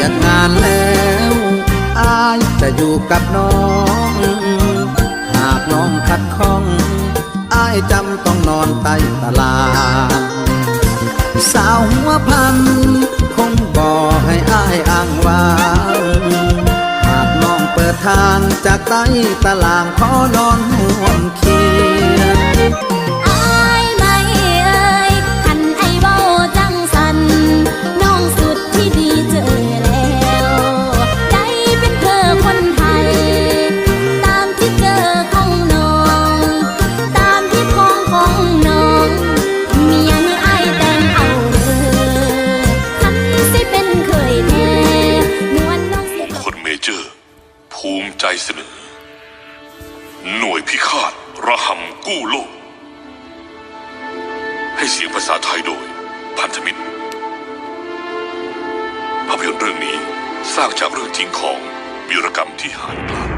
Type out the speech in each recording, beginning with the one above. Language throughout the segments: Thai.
ยกงานแล้วอายจะอยู่กับน้อง หากน้องขัดข้องอายจำต้องนอนใต้ตารางสาวหัวพัน คงบอกให้อายอ้างว้างหากน้องเปิดทางจากใต้ตารางขอนอนห่วมเคียง ใจเสนอ หน่วยพิฆาตระหำกู้โลก ให้เสียงภาษาไทยโดย พันธมิตร ภาพยนตร์เรื่องนี้สร้างจากเรื่องจริงของวีรกรรมที่หายปลา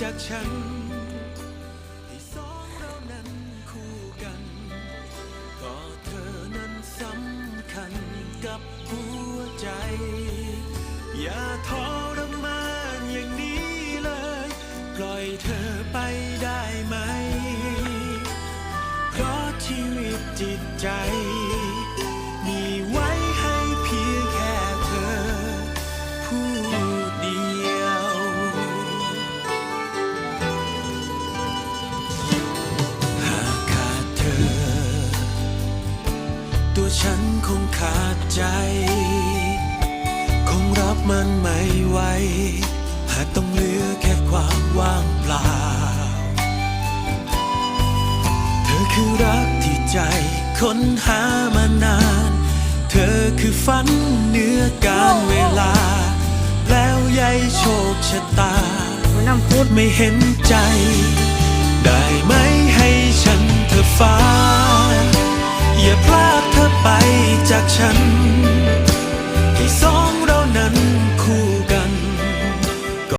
จากฉัน ให้สองเรานั้นคู่กัน ก็เธอนั้นสำคัญกับหัวใจ อย่าทรมานอย่างนี้เลย ปล่อยเธอไปได้ ตัวฉันคงขาดใจ คงรับมันไม่ไหวหากต้องเหลือแค่ความว่างเปล่า เธอคือรักที่ใจค้นหามานาน เธอคือฝันเหนือการเวลา แล้วยายโชคชะตา น้ำพุดไม่เห็นใจ ฉัน